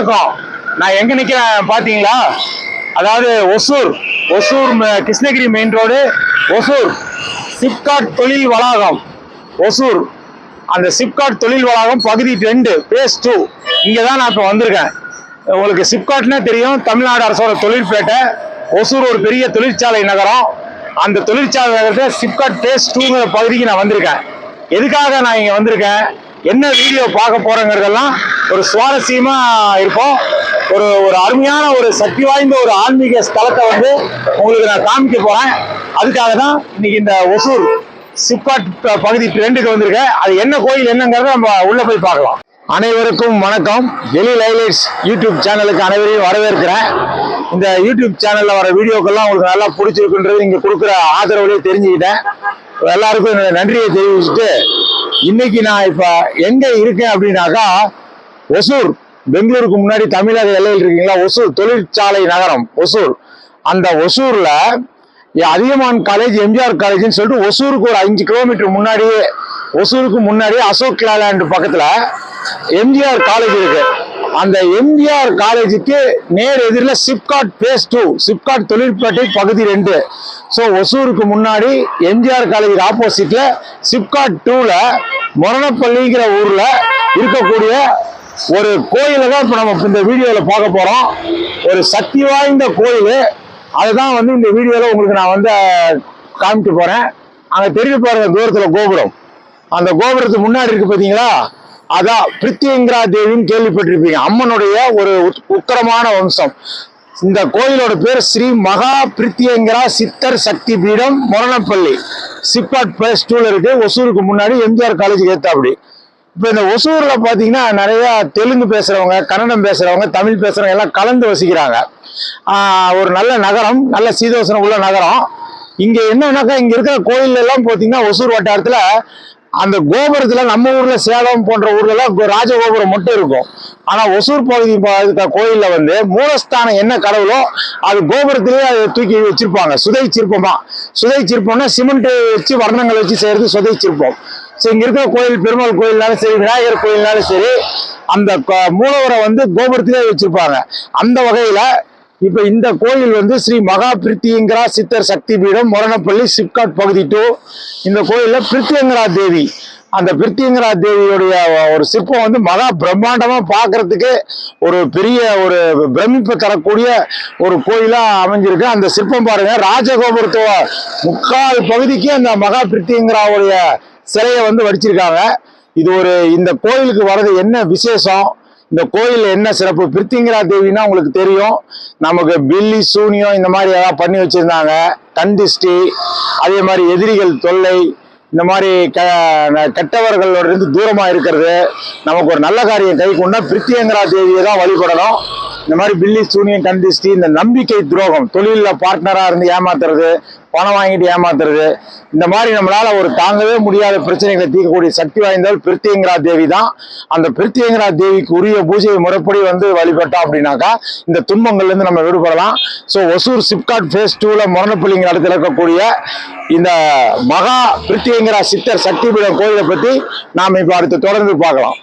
வணக்கம். நான் எங்க நிக்கிறேன் பாத்தீங்களா? அதாவது ஒசூர் ஒசூர் கிருஷ்ணகிரி மெயின் ரோடு ஒசூர் சிப்காட் தொழில் வளாகம். ஒசூர். அந்த சிப்காட் தொழில் வளாகம் பகுதி ரெண்டு பேஸ் டூ இங்கே தான் நான் இப்போ வந்திருக்கேன். உங்களுக்கு சிப்காட்னா தெரியும் தமிழ்நாடு அரசோட தொழிற்பேட்டை. ஒசூர் ஒரு பெரிய தொழிற்சாலை நகரம். அந்த தொழிற்சாலை நகரத்தில் சிப்காட் பேஸ் டூங்கிற பகுதிக்கு நான் வந்திருக்கேன். எதுக்காக நான் இங்கே வந்திருக்கேன்? என்ன வீடியோ பார்க்க போறேங்கிறதெல்லாம் ஒரு சுவாரஸ்யமா இருக்கும் ஒரு ஒரு அருமையான ஒரு சக்தி வாய்ந்த ஒரு ஆன்மீக ஸ்தலத்தை வந்து உங்களுக்கு நான் காமிக்க போறேன். அதுக்காக தான் இன்னைக்கு இந்த ஒசூர் சிப்பாட் பகுதி ரெண்டுக்கு வந்திருக்கேன். அது என்ன கோயில் என்னங்கிறத நம்ம உள்ள போய் பார்க்கலாம். அனைவருக்கும் வணக்கம். எலி லைலைட்ஸ் யூடியூப் சேனலுக்கு அனைவரையும் வரவேற்கிறேன். இந்த யூடியூப் சேனலில் வர வீடியோக்கெல்லாம் உங்களுக்கு நல்லா பிடிச்சிருக்குன்றது நீங்கள் கொடுக்குற ஆதரவுலேயே தெரிஞ்சுக்கிட்டேன். எல்லாருக்கும் என்னோட நன்றியை தெரிவிச்சுட்டு இன்னைக்கு நான் இப்ப எங்க இருக்கேன் அப்படின்னாக்கா ஒசூர். பெங்களூருக்கு முன்னாடி தமிழக எல்லையில் இருக்கீங்களா? ஒசூர் தொழிற்சாலை நகரம் ஒசூர். அந்த ஒசூர்ல இ- அதியமான் காலேஜ் எம்ஜிஆர் காலேஜ்னு சொல்லிட்டு ஒசூருக்கு ஒரு அஞ்சு கிலோமீட்டர் முன்னாடியே ஒசூருக்கு முன்னாடியே அசோக் லேலாண்டு பக்கத்துல எம்ஜிஆர் காலேஜ் இருக்கு. அந்த எம்ஜிஆர் காலேஜுக்கு நேர் எதிரில் சிப்காட் பேஸ் டூ சிப்காட் தொழிற்பேட்டை பகுதி ரெண்டு. ஸோ ஒசூருக்கு முன்னாடி எம்ஜிஆர் காலேஜ் ஆப்போசிட்ல சிப்காட் டூல மொரணப்பள்ளிங்கிற ஊர்ல இருக்கக்கூடிய ஒரு கோயிலை தான் இப்போ நம்ம இந்த வீடியோவில் பார்க்க போகிறோம் ஒரு சக்தி வாய்ந்த கோயில். அதுதான் வந்து இந்த வீடியோவில் உங்களுக்கு நான் வந்து காமிக்க போகிறேன் அங்கே தெரிஞ்சு பாருங்க தூரத்தில் கோபுரம். அந்த கோபுரத்துக்கு முன்னாடி இருக்கு பார்த்தீங்களா அதான் பிரித்தியங்கரா தேவின்னு கேள்விப்பட்டிருப்பீங்க. அம்மனுடைய ஒரு உத்- வம்சம். இந்த கோயிலோட பேர் ஸ்ரீ மகா பிரித்தியங்கரா சித்தர் சக்தி பீடம் மொரணப்பள்ளி. சிப்பாட் பிளஸ் டூல இருக்கு. ஒசூருக்கு முன்னாடி எம்ஜிஆர் காலேஜ் ஏத்தாப்படி. இப்போ இந்த ஒசூர்ல பாத்தீங்கன்னா நிறைய தெலுங்கு பேசுறவங்க கன்னடம் பேசுறவங்க தமிழ் பேசுறவங்க எல்லாம் கலந்து வசிக்கிறாங்க. ஒரு நல்ல நகரம் நல்ல சீதோசனம் உள்ள நகரம். இங்க என்னன்னாக்கா இங்க இருக்கிற கோயில் எல்லாம் பாத்தீங்கன்னா ஒசூர் வட்டாரத்துல அந்த கோபுரத்துல நம்ம ஊர்ல சேலம் போன்ற ஊர்ல எல்லாம் ராஜகோபுரம் மட்டும் இருக்கும். ஆனா ஒசூர் பகுதி ப- கோயில்ல வந்து மூலஸ்தானம் என்ன கடவுளோ அது கோபுரத்திலேயே அதை தூக்கி வச்சிருப்பாங்க. சுதை சிற்பமா சுதை சிற்பம்னா சிமெண்ட் வச்சு வர்ணங்கள் வச்சு செய்யறது சுதை சிற்பம். ஸோ இங்க இருக்கிற கோயில் பெருமாள் கோயில்னாலும் சரி விநாயகர் கோயில்னாலும் சரி அந்த மூலவரை வந்து கோபுரத்திலே வச்சிருப்பாங்க. அந்த வகையில இப்ப இந்த கோயில் வந்து ஸ்ரீ மகா பிரித்தியங்கரா சித்தர் சக்தி பீடம் மொரணப்பள்ளி சிப்காட் பகுதி டூ இந்த கோயில்ல பிரித்தியங்கரா தேவி. அந்த பிரித்தியங்கரா தேவியுடைய ஒரு சிற்பம் வந்து மகா பிரம்மாண்டமா பார்க்கறதுக்கு ஒரு பெரிய ஒரு பிரமிப்பை தரக்கூடிய ஒரு கோயிலா அமைஞ்சிருக்கு. அந்த சிற்பம் பாருங்க. ராஜகோபுரத்துவ முக்கால் பகுதிக்கு அந்த மகா பிரித்தியங்கராவுடைய சிலையை வந்து வடிச்சிருக்காங்க. இது ஒரு இந்த கோயிலுக்கு வர்றது என்ன விசேஷம்? இந்த கோயில் என்ன சிறப்பு? பிரித்திங்கரா தேவின்னா உங்களுக்கு தெரியும். நமக்கு பில்லி சூனியம் இந்த மாதிரி ஏதாவது பண்ணி வச்சிருந்தாங்க. கண் திஷ்டி அதே மாதிரி எதிரிகள் தொல்லை இந்த மாதிரி க கெட்டவர்களோட இருந்து தூரமா இருக்கிறது. நமக்கு ஒரு நல்ல காரியம் கை கொண்டா பிரித்தியங்கரா தேவியை தான் வழிபடணும். இந்த மாதிரி பில்லி சூனியம் கண்டிஷ்டி இந்த நம்பிக்கை துரோகம் தொழிலில் பார்ட்னராக இருந்து ஏமாத்துறது பணம் வாங்கிட்டு ஏமாத்துறது இந்த மாதிரி நம்மளால் ஒரு தாங்கவே முடியாத பிரச்சனைகளை தீர்க்கக்கூடிய சக்தி வாய்ந்தவர் பிரித்தியங்கரா தேவி தான். அந்த பிரித்தியங்கரா தேவிக்கு உரிய பூஜை முறைப்படி வந்து வழிபட்டோம் அப்படின்னாக்கா இந்த துன்பங்கள்லேருந்து நம்ம விடுபடலாம். ஸோ ஒசூர் சிப்காட் ஃபேஸ் டூவில் மொரணப்பள்ளிங்கிற இடத்துல இருக்கக்கூடிய இந்த மகா பிரித்தியங்கரா சித்தர் சக்தி பீடம் கோயிலை பற்றி நாம் இப்போ அடுத்து தொடர்ந்து பார்க்கலாம்.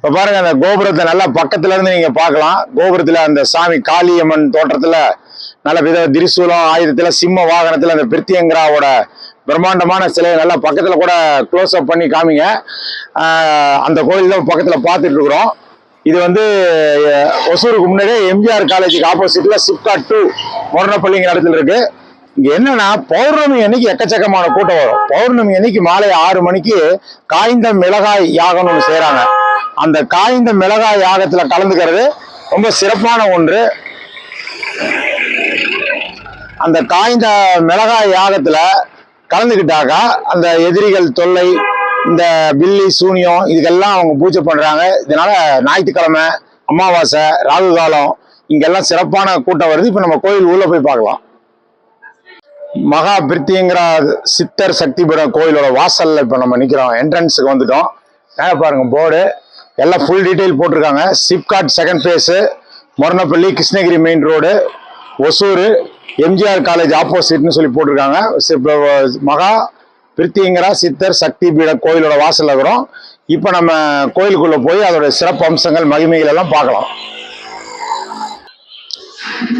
இப்ப பாருங்க அந்த கோபுரத்தை நல்லா பக்கத்துல இருந்து நீங்க பார்க்கலாம். கோபுரத்துல அந்த சாமி காளியம்மன் தோற்றத்துல நல்ல வித திரிசூலம் ஆயுதத்துல சிம்ம வாகனத்துல அந்த பிரித்தியங்கராவோட பிரம்மாண்டமான சிலையை நல்லா பக்கத்துல கூட க்ளோஸ் அப் பண்ணி காமிங்க. அந்த கோயில் தான் பக்கத்துல பார்த்துட்டு இருக்கிறோம். இது வந்து ஒசூருக்கு முன்னாடியே எம்ஜிஆர் காலேஜுக்கு ஆப்போசிட்ல சிப்காட் டூ மொரணப்பள்ளிங்கிற இடத்துல இருக்கு. இங்க என்னன்னா பௌர்ணமி அன்னைக்கு எக்கச்சக்கமான கூட்டம் வரும். பௌர்ணமி அன்னைக்கு மாலை ஆறு மணிக்கு காய்ந்த மிளகாய் யாகம்னு ஒன்று அந்த காய்ந்த மிளகாய் யாகத்துல கலந்துக்கிறது ரொம்ப சிறப்பான ஒன்று. அந்த காய்ந்த மிளகாய் யாகத்துல கலந்துக்கிட்டாக்கா அந்த எதிரிகள் தொல்லை இந்த பில்லி சூனியம் இதுக்கெல்லாம் அவங்க பூஜை பண்றாங்க. இதனால ஞாயிற்றுக்கிழமை அமாவாசை ராகு காலம் இங்கெல்லாம் சிறப்பான கூட்டம் வருது. இப்போ நம்ம கோயில் உள்ள போய் பார்க்கலாம். மகா பிரித்திங்கிற சித்தர் சக்திபுரம் கோயிலோட வாசல்ல இப்போ நம்ம நிற்கிறோம் என்ட்ரன்ஸுக்கு வந்துட்டோம். மேலே பாருங்க போர்டு எல்லாம் ஃபுல் டீட்டெயில் போட்டிருக்காங்க. SIPCOT second phase Moranapalli Krishnagiri main road Hosur MGR college ஆப்போசிட்னு சொல்லி போட்டிருக்காங்க. மகா பிரித்திங்கரா சித்தர் சக்தி பீட கோயிலோட வாசல்ல இருக்கிறோம். இப்போ நம்ம கோயிலுக்குள்ளே போய் அதோட சிறப்பு அம்சங்கள் மகிமைகள் எல்லாம் பார்க்கலாம்.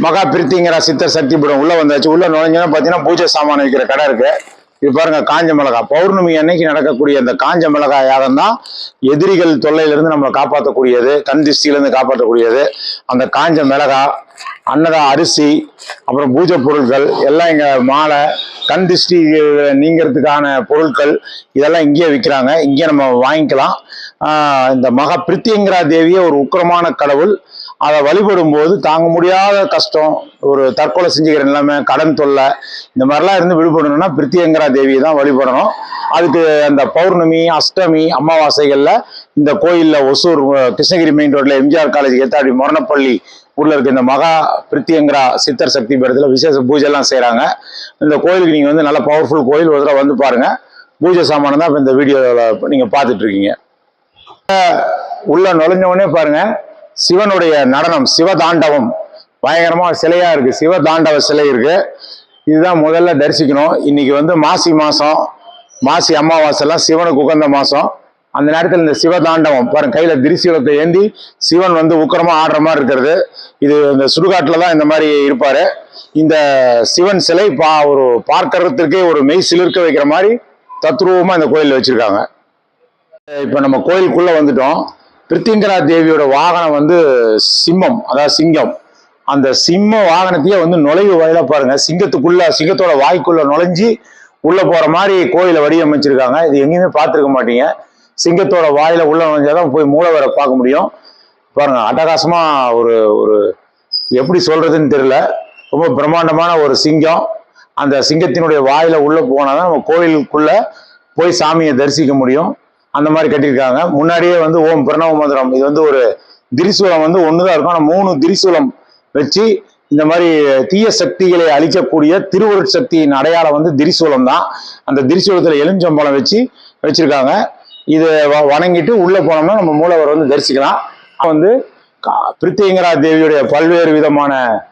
மகா பிரித்திங்கிற சித்தர் சக்தி பீடம் உள்ளே வந்தாச்சு. உள்ளே நுழைஞ்சோன்னா பார்த்தீங்கன்னா பூஜை சாமான் வைக்கிற கடை இருக்குது இது பாருங்க காஞ்ச மிளகாய். பௌர்ணமி அன்னைக்கு நடக்கக்கூடிய அந்த காஞ்ச மிளகாய் யாகம் தான் எதிரிகள் தொல்லையிலிருந்து நம்மளை காப்பாற்றக்கூடியது கண் திருஷ்டியிலிருந்து காப்பாற்றக்கூடியது. அந்த காஞ்ச மிளகாய் அன்னதா அரிசி அப்புறம் பூஜை பொருட்கள் எல்லாம் இங்கே மாலை கண் திருஷ்டி நீங்கிறதுக்கான பொருட்கள் இதெல்லாம் இங்கேயே விற்கிறாங்க இங்கேயே நம்ம வாங்கிக்கலாம். இந்த மகா பிரித்தியங்கரா தேவியே ஒரு உக்கிரமான கடவுள். அதை வழிபடும் போது தாங்க முடியாத கஷ்டம் ஒரு தற்கொலை செஞ்சுக்கிற நிலைமை கடன் தொல்லை இந்த மாதிரிலாம் இருந்து விடுபடணும்னா பிரித்தியங்கரா தேவியை தான் வழிபடணும். அதுக்கு அந்த பௌர்ணமி அஷ்டமி அமாவாசைகளில் இந்த கோயிலில் ஒசூர் கிருஷ்ணகிரி மெயின் ரோட்ல எம்ஜிஆர் காலேஜ் ஏத்தாடி மொரணப்பள்ளி ஊர்ல இருக்க இந்த மகா பிரித்தியங்கரா சித்தர் சக்தி பீடத்தில் விசேஷ பூஜைலாம் செய்கிறாங்க இந்த கோயிலுக்கு நீங்கள் வந்து நல்ல பவர்ஃபுல் கோயில் ஒரு தடவை வந்து பாருங்க. பூஜை சாமானம் தான் இப்போ இந்த வீடியோவில் நீங்கள் பார்த்துட்ருக்கீங்க உள்ளே உள்ள பாருங்கள் சிவனுடைய நடனம் சிவதாண்டவம். பயங்கரமாக சிலையாக இருக்குது சிவதாண்டவ சிலை இருக்குது இதுதான் முதல்ல தரிசிக்கணும். இன்றைக்கி வந்து மாசி மாதம் மாசி அமாவாசைலாம் சிவனுக்கு உகந்த மாதம் அந்த நேரத்தில் இந்த சிவதாண்டவம் பாருங்க கையில் திரிசூலத்தை ஏந்தி சிவன் வந்து உக்கிரமா ஆடுற மாதிரி இருக்கிறது. இது இந்த சுடுகாட்டில் தான் இந்த மாதிரி இருப்பார். இந்த சிவன் சிலை பா ஒரு பார்க்கறதுக்கே ஒரு மெய் சிலிர்க்க வைக்கிற மாதிரி தத்ரூபமாக இந்த கோயிலில் வச்சுருக்காங்க. இப்போ நம்ம கோயிலுக்குள்ளே வந்துட்டோம். பிரித்திங்கரா தேவியோட வாகனம் வந்து சிம்மம் அதாவது சிங்கம். அந்த சிம்ம வாகனத்தையே வந்து நுழைவு வாயில பாருங்க. சிங்கத்துக்குள்ள சிங்கத்தோட வாய்க்குள்ள நுழைஞ்சி உள்ள போற மாதிரி கோயிலை வடிவமைச்சிருக்காங்க. இது எங்கேயுமே பார்த்துருக்க மாட்டீங்க. சிங்கத்தோட வாயில உள்ள நுழைஞ்சாதான் போய் மூலவரை பார்க்க முடியும். பாருங்க அட்டகாசமா ஒரு ஒரு எப்படி சொல்றதுன்னு தெரியல. ரொம்ப பிரம்மாண்டமான ஒரு சிங்கம். அந்த சிங்கத்தினுடைய வாயில உள்ள போனாதான் நம்ம கோயிலுக்குள்ள போய் சாமியை தரிசிக்க முடியும். அந்த மாதிரி கட்டியிருக்காங்க. முன்னாடியே வந்து ஓம் பிரணவ மந்திரம் இது வந்து ஒரு திரிசூலம் வந்து ஒன்றுதான் இருக்கும். ஆனால் மூணு திரிசூலம் வச்சு இந்த மாதிரி தீய சக்திகளை அழிக்கக்கூடிய திருவருட் சக்தியின் அடையாளம் வந்து திரிசூலம் தான் அந்த திரிசூலத்தில் எலுமிச்சம்பழம் வச்சு வச்சுருக்காங்க. இதை வ- வணங்கிட்டு உள்ளே போனோம்னா நம்ம மூலவர் வந்து தரிசிக்கலாம். வந்து கா- பிரித்தியங்கரா தேவியுடைய பல்வேறு விதமான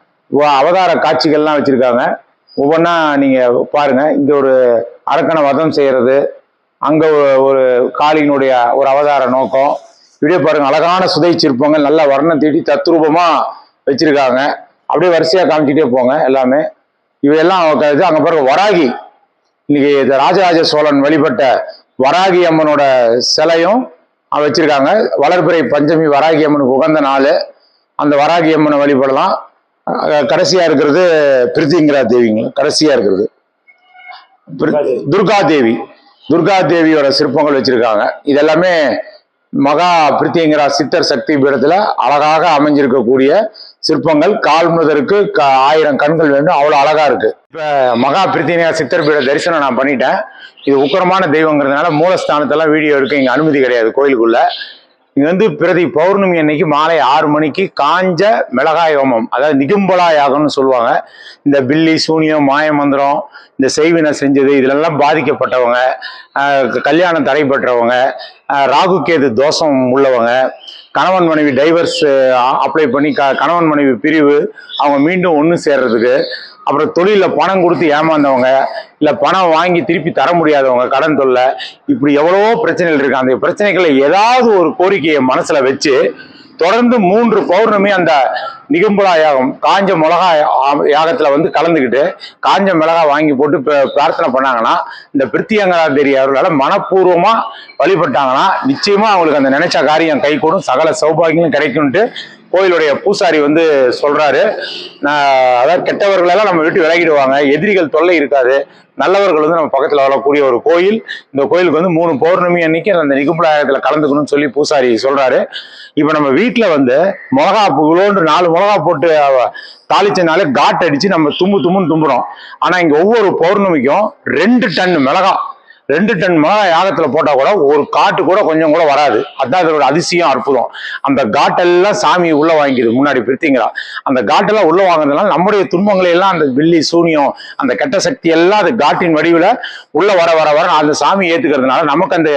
அவதார காட்சிகள்லாம் வச்சுருக்காங்க. ஒவ்வொன்றா நீங்கள் பாருங்கள் இங்கே ஒரு அரக்கனை வதம் செய்கிறது அங்க ஒரு காளியினுடைய ஒரு அவதார நோக்கம். இப்படியே பாருங்க அழகான சுதை சிற்பங்கள் நல்ல வர்ணம் தீட்டி தத்ரூபமா வச்சிருக்காங்க. அப்படியே வரிசையா காமிச்சிட்டே போங்க எல்லாமே. இவையெல்லாம் க- இது அங்க பாருங்க வராகி. இன்னைக்கு இந்த ராஜராஜ சோழன் வழிபட்ட வராகி அம்மனோட சிலையும் வச்சுருக்காங்க வச்சிருக்காங்க. வளர்பிறை பஞ்சமி வராகி அம்மனுக்கு உகந்த நாள். அந்த வராகி அம்மனை வழிபடலாம். கடைசியாக கடைசியா இருக்கிறது பிரித்திங்கிரா தேவிங்க கடைசியா இருக்கிறது. துர்கா தேவி. துர்கா தேவியோட சிற்பங்கள் வச்சிருக்காங்க. இதெல்லாமே மகா பிரித்திங்கிற சித்தர் சக்தி பீடத்துல அழகாக அமைஞ்சிருக்கக்கூடிய சிற்பங்கள். கால் முதற்கு க- ஆயிரம் கண்கள் வேண்டும். அவ்வளவு அழகா இருக்கு. இப்ப மகா பிரித்தியங்கரா சித்தர் பீட தரிசனம் நான் பண்ணிட்டேன். இது உக்கரமான தெய்வங்கிறதுனால மூலஸ்தானத்தெல்லாம் வீடியோ இருக்கு இங்க அனுமதி கிடையாது கோயிலுக்குள்ள. இங்கே வந்து பிரதி பௌர்ணமி அன்னைக்கு மாலை ஆறு மணிக்கு காஞ்ச மிளகாய் ஹோமம் அதாவது நிகும்பலா யாகம்னு சொல்லுவாங்க. இந்த பில்லி சூனியம் மாயமந்திரம் இந்த செய்வினை செஞ்சது இதிலெல்லாம் பாதிக்கப்பட்டவங்க கல்யாணம் தடைபெற்றவங்க ஆஹ் ராகு கேது தோஷம் உள்ளவங்க கணவன் மனைவி டைவர்ஸ் அப்ளை பண்ணி க கணவன் மனைவி பிரிவு அவங்க மீண்டும் ஒன்று சேர்றதுக்கு அப்புறம் தொழிலில் பணம் கொடுத்து ஏமாந்தவங்க இல்லை பணம் வாங்கி திருப்பி தர முடியாதவங்க கடன் தொல்லை இப்படி எவ்வளவோ பிரச்சனைகள் இருக்கு. அந்த பிரச்சனைகளை ஏதாவது ஒரு கோரிக்கையை மனசில் வச்சு தொடர்ந்து மூன்று பௌர்ணமி அந்த நிகம்புலா யாகம் காஞ்ச மிளகா யாகத்தில் வந்து கலந்துக்கிட்டு காஞ்ச மிளகா வாங்கி போட்டு பிரார்த்தனை பண்ணாங்கன்னா இந்த பிரித்தியங்கரா தேவி அவர்களால் மனப்பூர்வமாக வழிபட்டாங்கன்னா நிச்சயமாக அவங்களுக்கு அந்த நினைச்ச காரியம் கைகூடும். சகல சௌபாகியங்களும் கிடைக்கும்ட்டு கோயிலுடைய பூசாரி வந்து சொல்றாரு நான் அதாவது கெட்டவர்களெல்லாம் நம்ம விட்டு விலகிடுவாங்க எதிரிகள் தொல்லை இருக்காது. நல்லவர்கள் வந்து நம்ம பக்கத்தில் வரக்கூடிய ஒரு கோயில். இந்த கோயிலுக்கு வந்து மூணு பௌர்ணமி அன்னைக்கு அந்த நிகும்பலாயத்தில் கலந்துக்கணும்னு சொல்லி பூசாரி சொல்றாரு. இப்போ நம்ம வீட்டில் வந்து மிளகா இவ்வளோன்று நாலு மிளகா போட்டு தாளிச்சனாலே காட் அடிச்சு நம்ம தும்பு தும்புன்னு தும்புறோம். ஆனால் இங்கே ஒவ்வொரு பௌர்ணமிக்கும் ரெண்டு டன் மிளகா ரெண்டு டன் மிளகா யாகத்துல போட்டா கூட ஒரு காட்டு கூட கொஞ்சம் கூட வராது. அதான் இதோட அதிசயம் அற்புதம். அந்த காட்டெல்லாம் சாமி உள்ள வாங்கிது முன்னாடி பிரித்திங்களா? அந்த காட்டெல்லாம் உள்ள வாங்குறதுனால நம்முடைய துன்பங்களை எல்லாம் அந்த வில்லி சூனியம் அந்த கெட்ட சக்தி எல்லாம் அது காட்டின் வடிவுல உள்ள வர வர வர அந்த சாமி ஏத்துக்கிறதுனால நமக்கு அந்த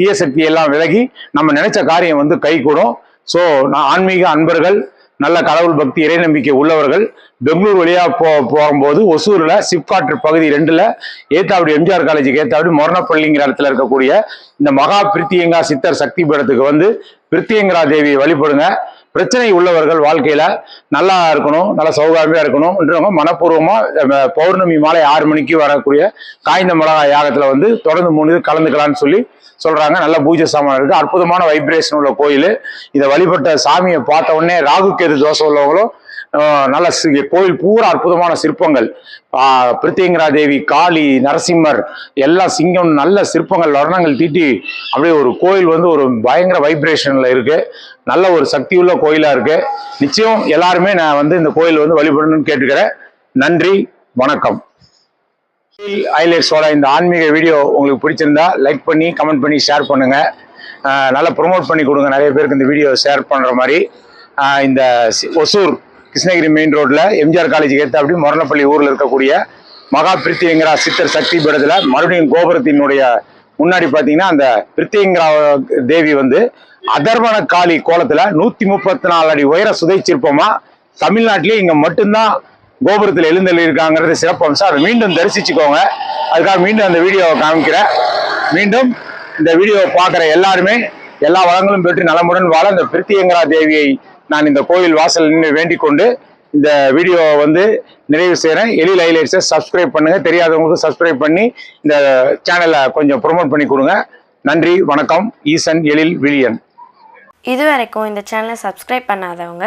தீய சக்தி எல்லாம் விலகி நம்ம நினைச்ச காரியம் வந்து கைகூடும். ஸோ நான் ஆன்மீக அன்பர்கள் நல்ல கடவுள் பக்தி இறை நம்பிக்கை உள்ளவர்கள் பெங்களூர் வழியா போ போகும்போது ஒசூர்ல சிப்காட் பகுதி ரெண்டுல ஏத்தாவடி எம்ஜிஆர் காலேஜுக்கு ஏத்தாவடி மொரணப்பள்ளிங்கிற இடத்துல இருக்கக்கூடிய இந்த மகா பிரித்தியங்கா சித்தர் சக்தி பீடத்துக்கு வந்து பிரித்தியங்கரா தேவியை வழிபடுங்க. பிரச்சனை உள்ளவர்கள் வாழ்க்கையில நல்லா இருக்கணும் நல்ல சௌகாரியமா இருக்கணும்ன்றவங்க மனப்பூர்வமா பௌர்ணமி மாலை ஆறு மணிக்கு வரக்கூடிய காய்ந்த மிளகாய் யாகத்துல வந்து தொடர்ந்து மூணு கலந்துக்கலாம்னு சொல்லி சொல்றாங்க நல்ல பூஜை சாமான் இருக்கு அற்புதமான வைப்ரேஷன் உள்ள கோயில். இதை வழிபட்ட சாமியை பார்த்த உடனே ராகு கேது தோசை உள்ளவங்களும் நல்ல கோயில் பூரா அற்புதமான சிற்பங்கள். பிரித்தியங்கரா தேவி காளி நரசிம்மர் எல்லாம் சிங்கம் நல்ல சிற்பங்கள் வர்ணங்கள் தீட்டி அப்படியே ஒரு கோயில் வந்து ஒரு பயங்கர வைப்ரேஷன்ல இருக்கு. நல்ல ஒரு சக்தி உள்ள கோயிலா இருக்கு. நிச்சயம் எல்லாருமே நான் வந்து இந்த கோயில் வந்து வழிபடணும்னு கேட்டுக்கிறேன். நன்றி வணக்கம். ஹைலைட்ஸோட இந்த ஆன்மீக வீடியோ உங்களுக்கு பிடிச்சிருந்தா லைக் பண்ணி கமெண்ட் பண்ணி ஷேர் பண்ணுங்க. நல்லா ப்ரொமோட் பண்ணி கொடுங்க. நிறைய பேருக்கு இந்த வீடியோ ஷேர் பண்ணுற மாதிரி. இந்த ஒசூர் கிருஷ்ணகிரி மெயின் ரோட்டில் எம்ஜிஆர் காலேஜுக்கு ஏற்ற அப்படி மொரணப்பள்ளி ஊரில் இருக்கக்கூடிய மகா பிரித்தியங்கரா சித்தர் சக்தி பீடத்தில் மறுபடியும் கோபுரத்தினுடைய முன்னாடி பார்த்தீங்கன்னா அந்த பிரித்தியங்கரா தேவி வந்து அதர்வன காளி கோலத்தில் நூற்றி முப்பத்தி நாலு அடி உயர சுதை சிற்பமாக தமிழ்நாட்டிலேயே இங்கே மட்டும்தான் கோபுரத்தில் எழுந்தள்ளி இருக்காங்கிறது சிறப்பம்சம் அதை மீண்டும் தரிசிச்சுக்கோங்க. அதுக்காக மீண்டும் அந்த வீடியோவை காமிக்கிறேன். மீண்டும் இந்த வீடியோவை பார்க்குற எல்லாருமே எல்லா வளங்களும் பெற்று நலமுடன் வாழ இந்த பிரித்தியங்கரா தேவியை நான் இந்த கோயில் வாசல் நின்று வேண்டிக் கொண்டு இந்த வீடியோவை வந்து நிறைவு செய்கிறேன் எழில் ஹைலைட்ஸை சப்ஸ்கிரைப் பண்ணுங்கள் தெரியாதவங்களுக்கு சப்ஸ்கிரைப் பண்ணி இந்த சேனலை கொஞ்சம் ப்ரொமோட் பண்ணி கொடுங்க. நன்றி வணக்கம். ஈசன் எழில் விழியன். இது வரைக்கும் இந்த சேனலை சப்ஸ்கிரைப் பண்ணாதவங்க